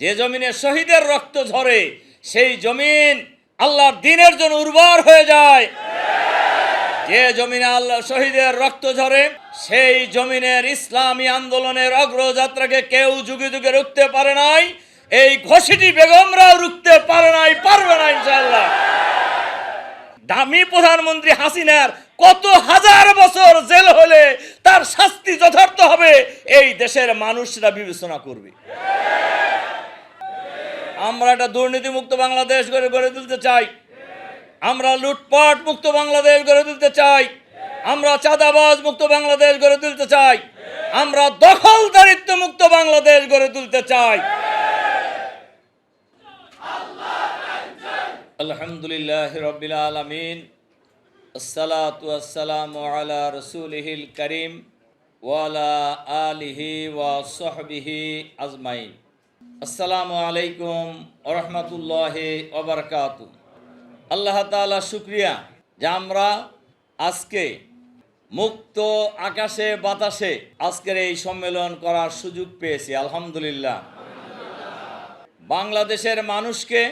যে জমিনে শহীদের রক্ত ঝরে, সেই জমিন আল্লাহর দিনের জন্য উর্বর হয়ে যায়। যে জমিনে আল্লাহ শহীদের রক্ত ঝরে, সেই জমিনের ইসলামী আন্দোলনের অগ্রযাত্রাকে কেউ যুগে যুগে রুখতে পারে নাই। এই ঘষিটি বেগমরাও রুখতে পারে নাই, পারবে না ইনশাআল্লাহ। দামি প্রধানমন্ত্রী হাসিনার কত হাজার বছর জেল হলে তার শাস্তি যথার্থ হবে, এই দেশের মানুষরা বিবেচনা করবে। আমরা একটা দুর্নীতিমুক্ত বাংলাদেশ গড়ে গড়ে তুলতে চাই। আমরা লুটপাট মুক্ত বাংলাদেশ গড়ে তুলতে চাই। আমরা চাঁদাবাজ মুক্ত বাংলাদেশ গড়ে তুলতে চাই। আমরা দখলদারিত্ব মুক্ত বাংলাদেশ গড়ে তুলতে চাই। আলহামদুলিল্লাহ রবিল আলমিন। আসসালাতু আসসালামু আলা রসুলিহিল করিম ওয়ালা আলিহি ওয়া সহবিহি আজমাইন। আসসালামু আলাইকুম ওরহমতুল্লাহ ওবরকাত আল্লাহ তাআলা শুক্রিয়া যে আমরা আজকে মুক্ত আকাশে, বাতাসে আজকের এই সম্মেলন করার সুযোগ পেয়েছি, আলহামদুলিল্লাহ। বাংলাদেশের মানুষকে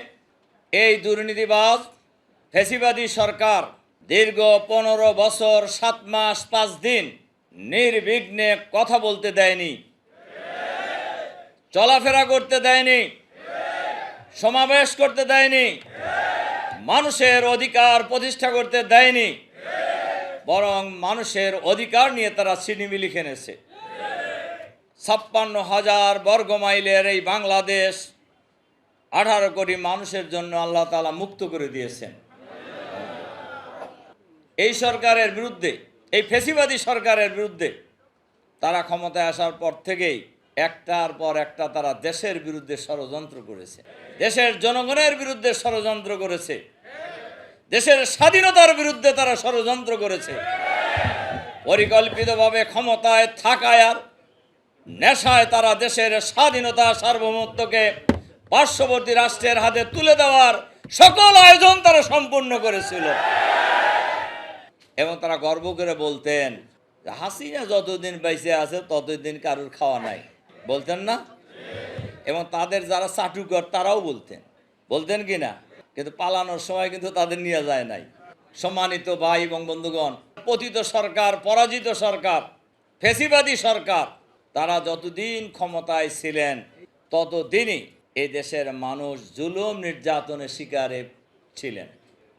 এই দুর্নীতিবাজ, ফেসিবাদী সরকার দীর্ঘ পনেরো বছর, সাত মাস, পাঁচ দিন নির্বিঘ্নে কথা বলতে দেয়নি। চলাফেরা করতে দেয়নি। সমাবেশ করতে দেয়নি। মানুষের অধিকার প্রতিষ্ঠা করতে দেয়নি। বরং মানুষের অধিকার নিয়ে তারা সিনেমি খেনেছে ছাপ্পান্ন হাজার বর্গ মাইলের এই বাংলাদেশ আঠারো কোটি মানুষের জন্য আল্লাহ তালা মুক্ত করে দিয়েছেন। এই সরকারের বিরুদ্ধে, এই ফেসিবাদী সরকারের বিরুদ্ধে তারা ক্ষমতায় আসার পর থেকেই একটার পর একটা তারা দেশের বিরুদ্ধে ষড়যন্ত্র করেছে। দেশের জনগণের বিরুদ্ধে ষড়যন্ত্র করেছে। দেশের স্বাধীনতার বিরুদ্ধে তারা ষড়যন্ত্র করেছে। পরিকল্পিতভাবে ক্ষমতায় থাকায় আর নেশায় তারা দেশের স্বাধীনতা সার্বভৌমত্বকে পার্শ্ববর্তী রাষ্ট্রের হাতে তুলে দেওয়ার সকল আয়োজন তারা সম্পূর্ণ করেছিল। এবং তারা গর্ব করে বলতেন, হাসিনা যতদিন বেঁচে আছে, ততদিন কারুর খাওয়া নাই। বলতেন না? এবং তাদের যারা চাটুকর, তারাও বলতেন। বলতেন কি না? কিন্তু পালানোর সময় কিন্তু তাদের নিয়ে যায় নাই। সম্মানিত ভাই এবং বন্ধুগণ, পতিত সরকার, পরাজিত সরকার, ফেসিবাদী সরকার, তারা যতদিন ক্ষমতায় ছিলেন, ততদিনই এই দেশের মানুষ জুলুম নির্যাতনের শিকারে ছিলেন।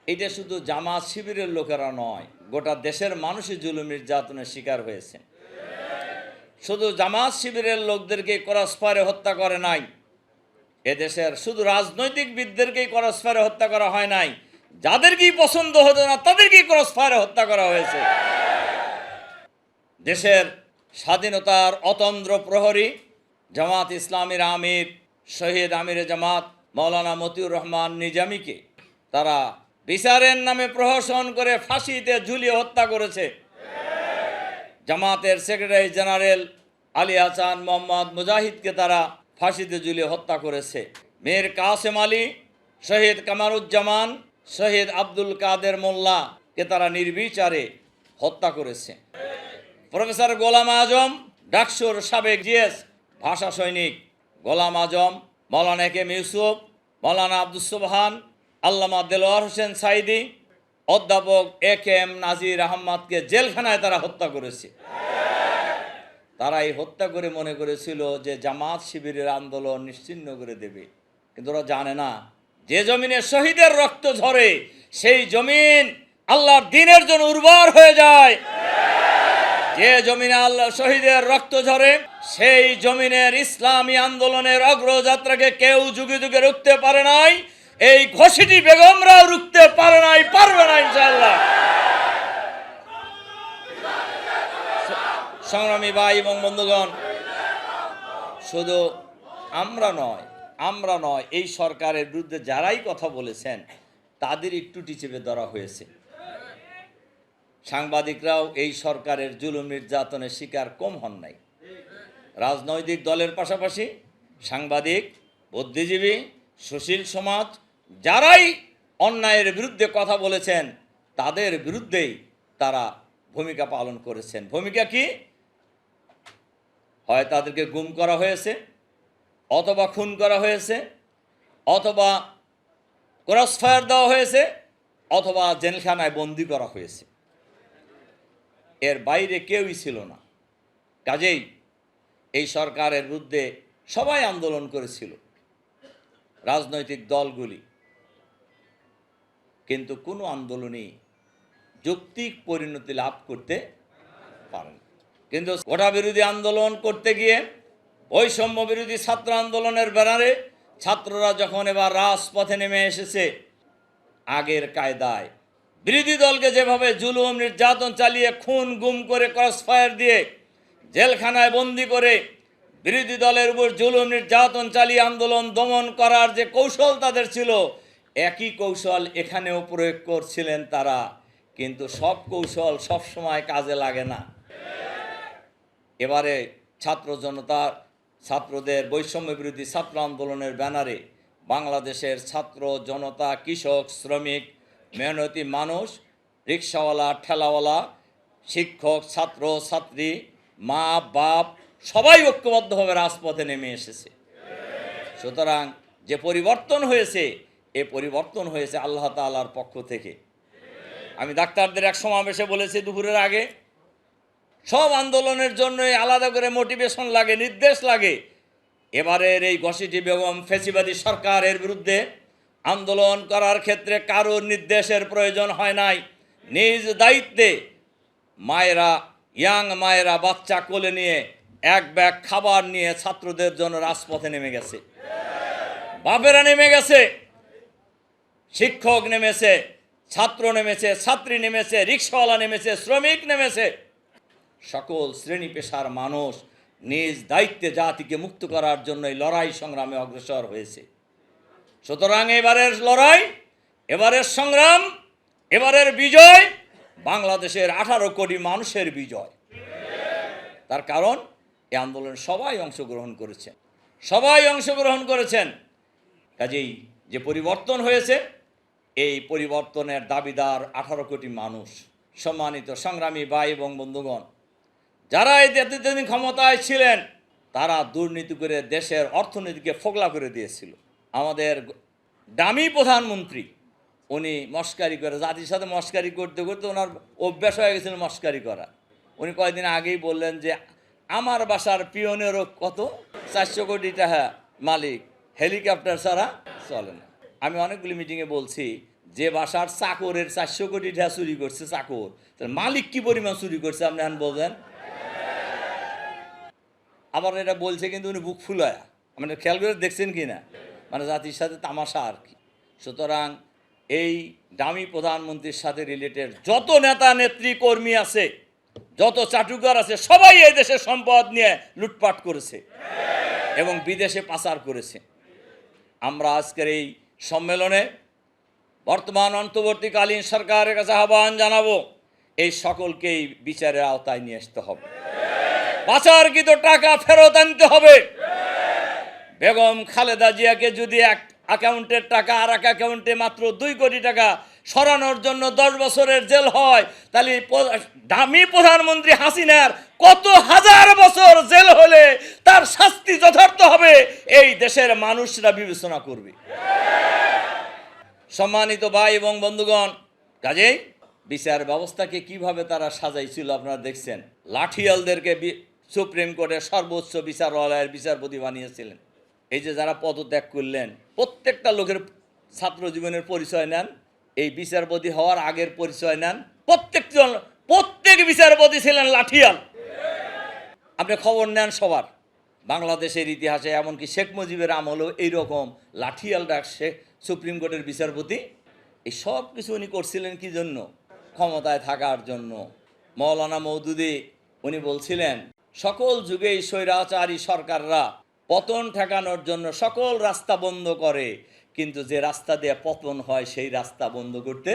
এটা শুধু জামাত শিবিরের লোকেরা নয়, গোটা দেশের মানুষই জুলুম নির্যাতনের শিকার হয়েছে শুধু জামাত শিবিরের লোকদেরকে করসফারে হত্যা করে নাই। এদেশের শুধু রাজনৈতিক রাজনৈতিকবিদদেরকেই করসফারে হত্যা করা হয় নাই। যাদেরকেই পছন্দ হতো না, তাদেরকেই করসফারে হত্যা করা হয়েছে। দেশের স্বাধীনতার অতন্দ্র প্রহরী জামাত ইসলামীর আমির শহীদ আমির জামাত মৌলানা মতিউর রহমান নিজামীকে তারা বিচারের নামে প্রহসন করে ফাঁসিতে ঝুলিয়ে হত্যা করেছে। জামাতের সেক্রেটারি জেনারেল আলী হাসান মোহাম্মদ মুজাহিদকে তারা ফাঁসিতে ঝুলিয়ে হত্যা করেছে। মেয়ের কাসেম আলী, শহীদ কামারুজ্জামান, শহীদ আব্দুল কাদের মোল্লাকে তারা নির্বিচারে হত্যা করেছে। প্রফেসর গোলাম আজম, ডাকসুর সাবেক জিএস ভাষা সৈনিক। গোলাম আজম, মৌলানা কেম ইউসুফ, মৌলানা আব্দুল সুবহান, আল্লামা দেলোয়ার হোসেন সাইদি অধ্যাপক এ কে এম নাজির আহম্মদকে জেলখানায় তারা হত্যা করেছে। তারা এই হত্যা করে মনে করেছিল যে জামাত শিবিরের আন্দোলন নিশ্চিন্ন করে দেবে। কিন্তু ওরা জানে না, যে জমিনে শহীদের রক্ত ঝরে, সেই জমিন আল্লাহর দিনের জন্য উর্বর হয়ে যায়। যে জমিনে আল্লাহ শহীদের রক্ত ঝরে, সেই জমিনের ইসলামী আন্দোলনের অগ্রযাত্রাকে কেউ যুগে যুগে রুখতে পারে নাই। এই ঘষিটি বেগমরাও রুখতে পারে নাই, পারবে না ইনশাল্লাহ সংগ্রামী ভাই এবং বন্ধুগণ, শুধু আমরা নয় আমরা নয়, এই সরকারের বিরুদ্ধে যারাই কথা বলেছেন, তাদের একটু চেপে ধরা হয়েছে। সাংবাদিকরাও এই সরকারের জুলুম নির্যাতনের শিকার কম হন নাই। রাজনৈতিক দলের পাশাপাশি সাংবাদিক, বুদ্ধিজীবী, সুশীল সমাজ যারাই অন্যায়ের বিরুদ্ধে কথা বলেছেন, তাদের বিরুদ্ধেই তারা ভূমিকা পালন করেছেন। ভূমিকা কি? হয় তাদেরকে গুম করা হয়েছে, অথবা খুন করা হয়েছে, অথবা ক্রসফায়ার দেওয়া হয়েছে, অথবা জেলখানায় বন্দি করা হয়েছে। এর বাইরে কেউই ছিল না। কাজেই এই সরকারের বিরুদ্ধে সবাই আন্দোলন করেছিল। রাজনৈতিক দলগুলি কিন্তু কোনো আন্দোলনই যৌক্তিক পরিণতি লাভ করতে পারেন। কিন্তু গোটা বিরোধী আন্দোলন করতে গিয়ে বৈষম্য বিরোধী ছাত্র আন্দোলনের ব্যানারে ছাত্ররা যখন এবার রাজপথে নেমে এসেছে, আগের কায়দায় বিরোধী দলকে যেভাবে জুলুম, নির্যাতন চালিয়ে খুন, গুম করে ক্রসফায়ার দিয়ে জেলখানায় বন্দি করে বিরোধী দলের উপর জুলুম, নির্যাতন চালিয়ে আন্দোলন দমন করার যে কৌশল তাদের ছিল একই কৌশল এখানেও প্রয়োগ করছিলেন তারা, কিন্তু সব কৌশল সব সময় কাজে লাগে না। এবারে ছাত্র জনতা, ছাত্রদের বৈষম্য বিরোধী ছাত্র আন্দোলনের ব্যানারে বাংলাদেশের ছাত্র জনতা, কৃষক, শ্রমিক, মেহনতি মানুষ, রিক্সাওয়ালা, ঠেলাওয়ালা, শিক্ষক, ছাত্র, ছাত্রী, মা, বাপ, সবাই ঐক্যবদ্ধভাবে রাজপথে নেমে এসেছে। সুতরাং যে পরিবর্তন হয়েছে এ পরিবর্তন হয়েছে আল্লাহ তাআলার পক্ষ থেকে। আমি ডাক্তারদের এক সমাবেশে বলেছি দুপুরের আগে, সব আন্দোলনের জন্যই আলাদা করে মোটিভেশন লাগে, নির্দেশ লাগে। এবারের এই গসিটি বেগম ফেসিবাদী সরকারের বিরুদ্ধে আন্দোলন করার ক্ষেত্রে কারোর নির্দেশের প্রয়োজন হয় নাই। নিজ দায়িত্বে মায়েরা, ইয়াং মায়েরা বাচ্চা কোলে নিয়ে এক ব্যাগ খাবার নিয়ে ছাত্রদের জন্য রাজপথে নেমে গেছে। বাপেরা নেমে গেছে। শিক্ষক নেমেছে, ছাত্র নেমেছে, ছাত্রী নেমেছে, রিক্সাওয়ালা নেমেছে, শ্রমিক নেমেছে। সকল শ্রেণি পেশার মানুষ নিজ দায়িত্বে জাতিকে মুক্ত করার জন্য এই লড়াই সংগ্রামে অগ্রসর হয়েছে। সুতরাং এবারের লড়াই, এবারের সংগ্রাম, এবারের বিজয় বাংলাদেশের আঠারো কোটি মানুষের বিজয়। তার কারণ, এই আন্দোলনে সবাই অংশগ্রহণ করেছেন। সবাই অংশগ্রহণ করেছেন। কাজেই যে পরিবর্তন হয়েছে এই পরিবর্তনের দাবিদার আঠারো কোটি মানুষ। সম্মানিত সংগ্রামী ভাই এবং বন্ধুগণ, যারা এই এতদিন ক্ষমতায় ছিলেন, তারা দুর্নীতি করে দেশের অর্থনীতিকে ফোগলা করে দিয়েছিল। আমাদের দামি প্রধানমন্ত্রী, উনি মস্কারি করে, জাতির সাথে মস্কারি করতে করতে ওনার অভ্যাস হয়ে গেছিল মস্কারি করা। উনি কয়েকদিন আগেই বললেন যে, আমার বাসার পিওনেরও কত? চারশো কোটি টাকা মালিক, হেলিকপ্টার ছাড়া চলে না। আমি অনেকগুলি মিটিংয়ে বলছি, যে বাসার চাকরের চারশো কোটি টাকা চুরি করছে চাকর তাহলে মালিক কি পরিমাণ চুরি করছে আপনি এখন বলবেন? আবার এটা বলছে কিন্তু উনি বুক ফুলায়া। মানে খেয়াল করে দেখছেন কি না? মানে জাতির সাথে তামাশা আর কি। সুতরাং এই দামি প্রধানমন্ত্রীর সাথে রিলেটেড যত নেতা, নেত্রী, কর্মী আছে, যত চাটুকার আছে, সবাই এই দেশের সম্পদ নিয়ে লুটপাট করেছে এবং বিদেশে পাচার করেছে। আমরা আজকের এই সম্মেলনে বর্তমান অন্তর্বর্তীকালীন সরকারের কাছে আহ্বান জানাব, এই সকলকেই বিচারের আওতায় নিয়ে আসতে হবে। পাচারকৃত টাকা ফেরত আনতে হবে? বেগম খালেদা জিয়াকে যদি এক অ্যাকাউন্টের টাকা আর এক অ্যাকাউন্টে মাত্র দুই কোটি টাকা সরানোর জন্য দশ বছরের জেল হয়। তাহলে দামি প্রধানমন্ত্রী হাসিনার কত হাজার বছর জেল হলে তার শাস্তি যথার্থ হবে, এই দেশের মানুষরা বিবেচনা করবে। সম্মানিত ভাই এবং বন্ধুগণ, কাজেই বিচার ব্যবস্থাকে কীভাবে তারা সাজাইছিল আপনারা দেখছেন। লাঠিয়ালদেরকে সুপ্রিম কোর্টের সর্বোচ্চ বিচারালয়ের বিচারপতি বানিয়েছিলেন। এই যে যারা পদত্যাগ করলেন, প্রত্যেকটা লোকের ছাত্র জীবনের পরিচয় নেন, এই বিচারপতি হওয়ার আগের পরিচয় নেন, প্রত্যেকজন, প্রত্যেক বিচারপতি ছিলেন লাঠিয়াল। আপনি খবর নেন সবার, বাংলাদেশের ইতিহাসে এমনকি শেখ মুজিবের আমলেও এইরকম লাঠিয়াল ডাক শেখ সুপ্রিম কোর্টের বিচারপতি। এই সব কিছু উনি করছিলেন কি জন্য? ক্ষমতায় থাকার জন্য। মৌলানা মৌদুদি উনি বলছিলেন, সকল যুগেই স্বৈরাচারী সরকাররা পতন ঠেকানোর জন্য সকল রাস্তা বন্ধ করে, কিন্তু যে রাস্তা দিয়ে পতন হয়, সেই রাস্তা বন্ধ করতে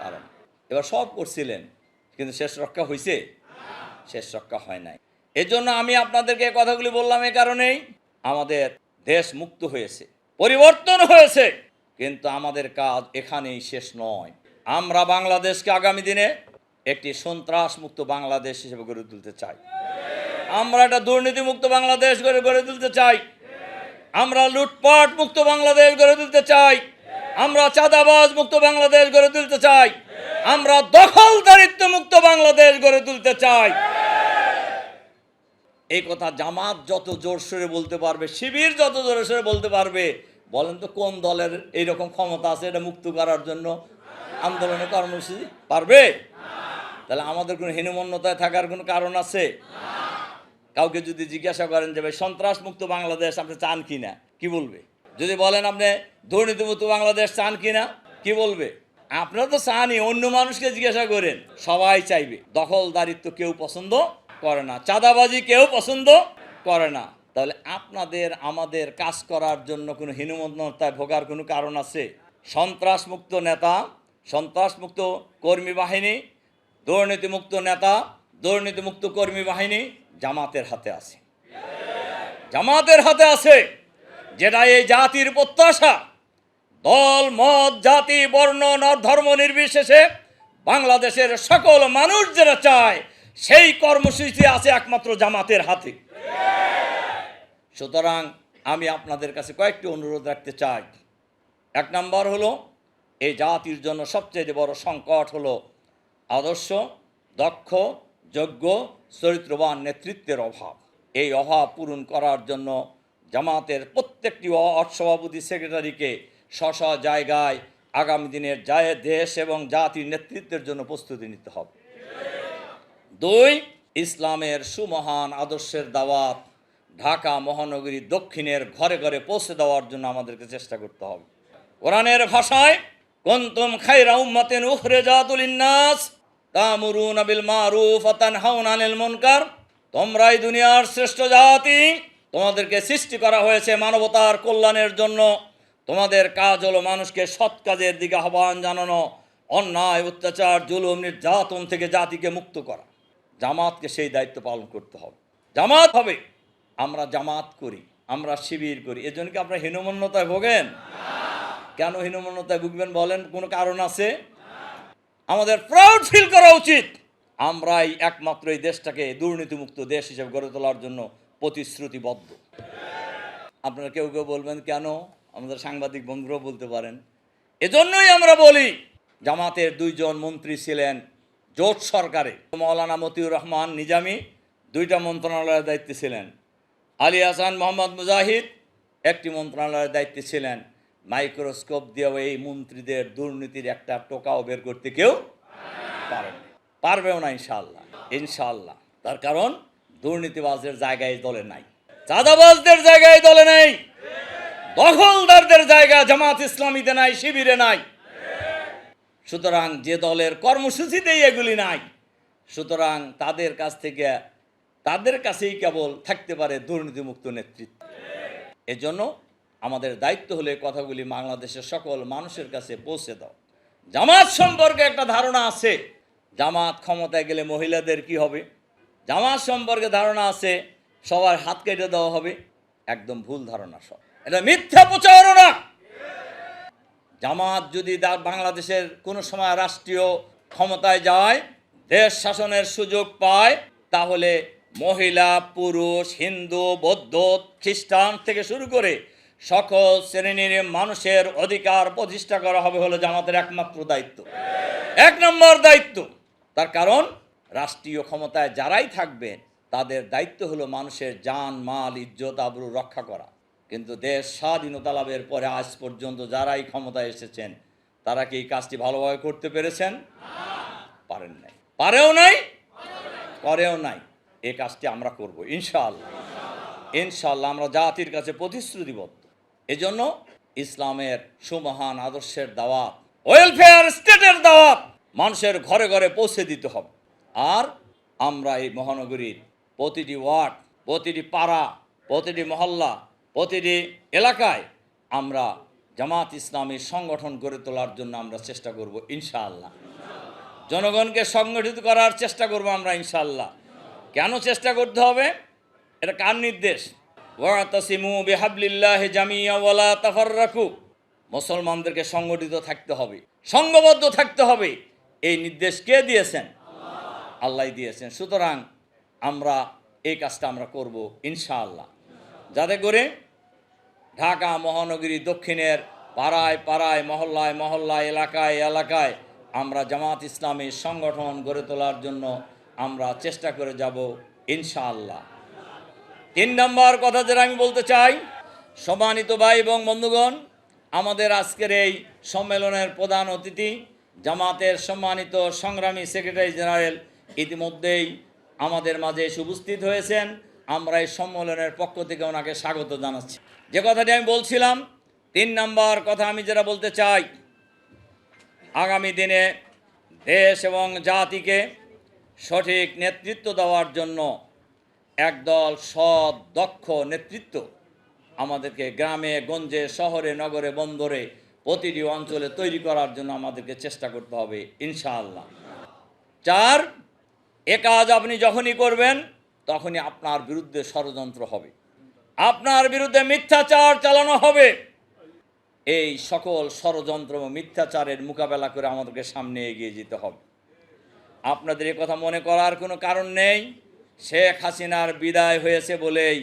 পারেন এবার সব করছিলেন, কিন্তু শেষ রক্ষা হয়েছে শেষ রক্ষা হয় নাই। এজন্য আমি আপনাদেরকে কথাগুলি বললাম এই কারণেই, আমাদের দেশ মুক্ত হয়েছে, পরিবর্তন হয়েছে, কিন্তু আমাদের কাজ এখানেই শেষ নয়। আমরা বাংলাদেশকে আগামী দিনে একটি সন্ত্রাস মুক্ত বাংলাদেশ হিসেবে গড়ে তুলতে চাই। আমরা একটা দুর্নীতিমুক্ত বাংলাদেশ গড়ে গড়ে তুলতে চাই। আমরা লুটপাট মুক্ত বাংলাদেশ গড়ে তুলতে চাই। আমরা চাঁদাবাজ মুক্ত বাংলাদেশ গড়ে তুলতে চাই। আমরা দখলদারিত্ব মুক্ত বাংলাদেশ গড়ে তুলতে চাই। এই কথা জামাত যত জোর সরে বলতে পারবে, শিবির যত জোরে সরে বলতে পারবে, বলেন তো কোন দলের এইরকম ক্ষমতা আছে এটা মুক্ত করার জন্য আন্দোলনে কর্মসূচি পারবে? তাহলে আমাদের কোনো হীনমন্যতায় থাকার কোনো কারণ আছে? কাউকে যদি জিজ্ঞাসা করেন যে, ভাই সন্ত্রাস মুক্ত বাংলাদেশ আপনি চান কি না কি বলবে? যদি বলেন, আপনি দুর্নীতিমুক্ত বাংলাদেশ চান কি না কি বলবে? আপনারা তো চানই, অন্য মানুষকে জিজ্ঞাসা করেন, সবাই চাইবে। দখলদারিত্ব কেউ পছন্দ করে না, চাঁদাবাজি কেউ পছন্দ করে না। তাহলে আপনাদের, আমাদের কাজ করার জন্য কোনো হীনমন্যতায় ভোগার কোনো কারণ আছে? সন্ত্রাসমুক্ত নেতা, সন্ত্রাসমুক্ত কর্মী বাহিনী, দুর্নীতিমুক্ত নেতা, দুর্নীতিমুক্ত কর্মী বাহিনী জামাতের হাতে আছে। জামাতের হাতে আছে যেটা এই জাতির প্রত্যাশা। দল, মত, জাতি, বর্ণ ধর্ম নির্বিশেষে বাংলাদেশের সকল মানুষ যেটা চায়, সেই কর্মসূচি আছে একমাত্র জামাতের হাতে। সুতরাং আমি আপনাদের কাছে কয়েকটি অনুরোধ রাখতে চাই। এক নম্বর হলো, এই জাতির জন্য সবচেয়ে বড় সংকট হলো আদর্শ, দক্ষ যোগ্য চরিত্রবান নেতৃত্বের অভাব। এই অভাব পূরণ করার জন্য জামাতের প্রত্যেকটি সভাপতি সেক্রেটারিকে স্ব জায়গায় আগামী দিনের যায় দেশ এবং জাতির নেতৃত্বের জন্য প্রস্তুতি নিতে হবে। দুই, ইসলামের সুমহান আদর্শের দাওয়াত ঢাকা, মহানগরী দক্ষিণের ঘরে ঘরে পৌঁছে দেওয়ার জন্য আমাদেরকে চেষ্টা করতে হবে। কোরআনের ভাষায়, কুনতুম খায়রা উম্মাতিন উখরিজাতুল লিন-নাস আনিল তোমরাই দুনিয়ার শ্রেষ্ঠ জাতি। তোমাদেরকে সৃষ্টি করা হয়েছে মানবতার কল্যাণের জন্য। তোমাদের কাজ হলো মানুষকে সৎ কাজের দিকে আহ্বান জানানো, অন্যায়, অত্যাচার, জুলুম, নির্যাতন থেকে জাতিকে মুক্ত করা। জামাতকে সেই দায়িত্ব পালন করতে হবে। জামাত হবে। আমরা জামাত করি, আমরা শিবির করি। এজন্য কি আপনারা হীনমন্যতায় ভোগেন? কেন হীনমন্যতায় ভুগবেন বলেন? কোনো কারণ আছে? আমাদের প্রাউড ফিল করা উচিত। আমরাই একমাত্র এই দেশটাকে দুর্নীতিমুক্ত দেশ হিসেবে গড়ে তোলার জন্য প্রতিশ্রুতিবদ্ধ। আপনারা কেউ কেউ বলবেন, কেন? আমাদের সাংবাদিক বন্ধুরাও বলতে পারেন। এজন্যই আমরা বলি, জামাতের দুইজন মন্ত্রী ছিলেন জোট সরকারে। মৌলানা মতিউর রহমান নিজামী, দুইটা মন্ত্রণালয়ের দায়িত্বে ছিলেন। আলী হাসান, মোহাম্মদ মুজাহিদ, একটি মন্ত্রণালয়ের দায়িত্বে ছিলেন। মাইক্রোস্কোপ দিয়েও এই মন্ত্রীদের দুর্নীতির একটা টোকাও বের করতে কেউ পারে পারবেও না ইনশাল্লাহ ইনশাল্লাহ তার কারণ দুর্নীতিবাজদের জায়গায় দলে নাই। চাঁদাবাজদের জায়গায় দলে নেই। দখলদারদের জায়গা জামাত ইসলামীতে নাই, শিবিরে নাই। সুতরাং যে দলের কর্মসূচিতেই এগুলি নাই, সুতরাং তাদের কাছ থেকে, তাদের কাছেই কেবল থাকতে পারে দুর্নীতিমুক্ত নেতৃত্ব। এজন্য আমাদের দায়িত্ব হলে কথাগুলি বাংলাদেশের সকল মানুষের কাছে পৌঁছে দাও। জামাত সম্পর্কে একটা ধারণা আছে। জামাত ক্ষমতায় গেলে মহিলাদের কি হবে? জামাত সম্পর্কে ধারণা আছে, সবার হাত কেটে দেওয়া হবে। একদম ভুল ধারণা সব। এটা মিথ্যা প্রচারণা! জামাত যদি বাংলাদেশের কোনো সময় রাষ্ট্রীয় ক্ষমতায় যায়, দেশ শাসনের সুযোগ পায়, তাহলে মহিলা, পুরুষ, হিন্দু, বৌদ্ধ, খ্রিস্টান থেকে শুরু করে সকল শ্রেণির মানুষের অধিকার প্রতিষ্ঠা করা হবে হলো জামাতের একমাত্র দায়িত্ব। এক নম্বর দায়িত্ব, তার কারণ রাষ্ট্রীয় ক্ষমতায় যারাই থাকবে, তাদের দায়িত্ব হলো মানুষের জান, মাল, ইজ্জত, আবরু রক্ষা করা। কিন্তু দেশ স্বাধীনতা লাভের পরে আজ পর্যন্ত যারাই ক্ষমতায় এসেছেন, তারা কি এই কাজটি ভালোভাবে করতে পেরেছেন? পারেন নাই। পারেও নাই, করেও নাই। এই কাজটি আমরা করব, ইনশাআল্লাহ। ইনশাআল্লাহ আমরা জাতির কাছে প্রতিশ্রুতিবদ্ধ। এজন্য ইসলামের সুমহান আদর্শের দাওয়াত ওয়েলফেয়ার স্টেটের দাওয়াত মানুষের ঘরে ঘরে পৌঁছে দিতে হবে। আর আমরা এই মহানগরীর প্রতিটি ওয়ার্ড, প্রতিটি পাড়া, প্রতিটি মহল্লা, প্রতিটি এলাকায় আমরা জামাত ইসলামী সংগঠন গড়ে তোলার জন্য আমরা চেষ্টা করব ইনশাআল্লাহ। জনগণকে সংগঠিত করার চেষ্টা করব আমরা ইনশাআল্লাহ। কেন চেষ্টা করতে হবে? এটা কার নির্দেশ? ওয়াতাসিমু বিহাবলিল্লাহি জামিয়া ওয়ালা তাফাররাকু। মুসলমানদেরকে সংগঠিত থাকতে হবে, সংঘবদ্ধ থাকতে হবে। এই নির্দেশ কে দিয়েছেন? আল্লাহ দিয়েছেন। সুতরাং আমরা এই কাজটা আমরা করব ইনশাআল্লাহ। যাতে করে ঢাকা মহানগরী দক্ষিণের পাড়ায় পাড়ায়, মহল্লায় মহল্লায়, এলাকায় এলাকায় আমরা জামাত ইসলামী সংগঠন গড়ে তোলার জন্য আমরা চেষ্টা করে যাব ইনশাআল্লাহ। তিন নম্বর কথা যেটা আমি বলতে চাই, সম্মানিত ভাই এবং বন্ধুগণ, আমাদের আজকের এই সম্মেলনের প্রধান অতিথি, জামাতের সম্মানিত সংগ্রামী সেক্রেটারি জেনারেল, ইতিমধ্যেই আমাদের মাঝে এসে উপস্থিত হয়েছেন। আমরা এই সম্মেলনের পক্ষ থেকে ওনাকে স্বাগত জানাচ্ছি। যে কথাটি আমি বলছিলাম, তিন নম্বর কথা আমি যেটা বলতে চাই, আগামী দিনে দেশ এবং জাতিকে সঠিক নেতৃত্ব দেওয়ার জন্য একদল সৎ, দক্ষ নেতৃত্ব আমাদেরকে গ্রামে, গঞ্জে, শহরে, নগরে, বন্দরে, প্রতিটি অঞ্চলে তৈরি করার জন্য আমাদেরকে চেষ্টা করতে হবে, ইনশাআল্লাহ। চার, এ কাজ আপনি যখনই করবেন, তখনই আপনার বিরুদ্ধে ষড়যন্ত্র হবে। আপনার বিরুদ্ধে মিথ্যাচার চালানো হবে। এই সকল ষড়যন্ত্র মিথ্যাচারের মোকাবেলা করে আমাদেরকে সামনে এগিয়ে যেতে হবে। আপনাদের এ কথা মনে করার কোনো কারণ নেই। শেখ হাসিনার বিদায় হয়েছে বলেই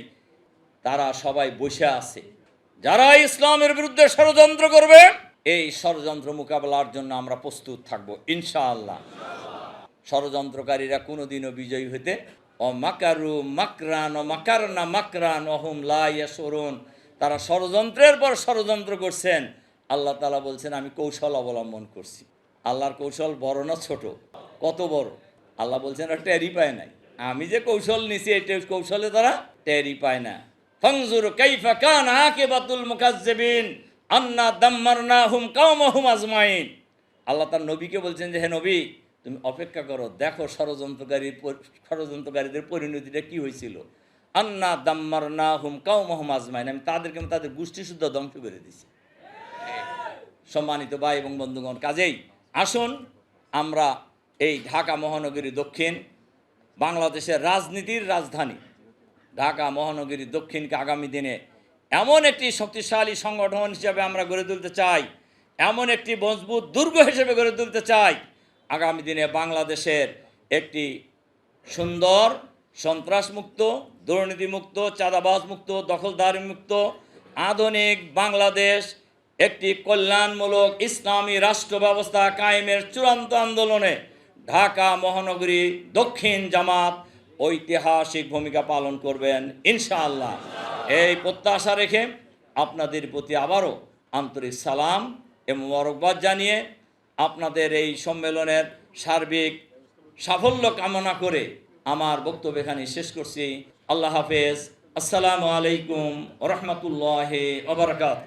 তারা সবাই বসে আছে। যারা ইসলামের বিরুদ্ধে ষড়যন্ত্র করবে, এই ষড়যন্ত্র মোকাবেলার জন্য আমরা প্রস্তুত থাকব, ইনশাআল্লাহ। ষড়যন্ত্রকারীরা কোনোদিনও বিজয়ী হতে ও মাকারু মাকরান ও মাকারনা মাকরান অহুম লাইয়াসরুন তারা ষড়যন্ত্রের পর ষড়যন্ত্র করছেন। আল্লাহ তালা বলছেন, আমি কৌশল অবলম্বন করছি। আল্লাহর কৌশল বড় না ছোট? কত বড়? আল্লাহ বলছেন, আর টেরি পায় নাই। আমি যে কৌশল নিছি, এই কৌশলে তারা টেরি পায় না। ফংজুর কাইফা কান আকিবাতুল মুকাজ্জিবিন, আন্না দাম্মারনা হুম কাওমাহুম আজমাইন। আল্লাহ তার নবীকে বলছেন যে, হে নবী, তুমি অপেক্ষা করো, দেখো ষড়যন্ত্রকারী ষড়যন্ত্রকারীদের পরিণতিটা কি হয়েছিল। আন্না দাম্মার না হুম কাউ মহম আজমাইন। আমি তাদেরকে আমি তাদের গোষ্ঠী শুদ্ধ ধ্বংস করে দিছি। সম্মানিত ভাই এবং বন্ধুগণ, কাজেই আসুন, আমরা এই ঢাকা মহানগরী দক্ষিণ বাংলাদেশের রাজনীতির রাজধানী। ঢাকা, মহানগরী, দক্ষিণকে আগামী দিনে এমন একটি শক্তিশালী সংগঠন হিসেবে আমরা গড়ে তুলতে চাই, এমন একটি মজবুত দুর্গ হিসেবে গড়ে তুলতে চাই। আগামী দিনে বাংলাদেশের একটি সুন্দর, সন্ত্রাসমুক্ত, দুর্নীতিমুক্ত চাঁদাবাজ মুক্ত দখলদারি মুক্ত আধুনিক বাংলাদেশ, একটি কল্যাণমূলক ইসলামী রাষ্ট্র ব্যবস্থা কায়েমের চূড়ান্ত আন্দোলনে ঢাকা মহানগরী দক্ষিণ জামাত ঐতিহাসিক ভূমিকা পালন করবেন, ইনশাআল্লাহ। এই প্রত্যাশা রেখে আপনাদের প্রতি আবারও আন্তরিক সালাম এবং মরকবাদ জানিয়ে আপনাদের এই সম্মেলনের সার্বিক সাফল্য কামনা করে আমার বক্তব্য এখানে শেষ করছি। আল্লাহ হাফেজ। আসসালামু আলাইকুম রহমতুল্লাহ ওবরাকাত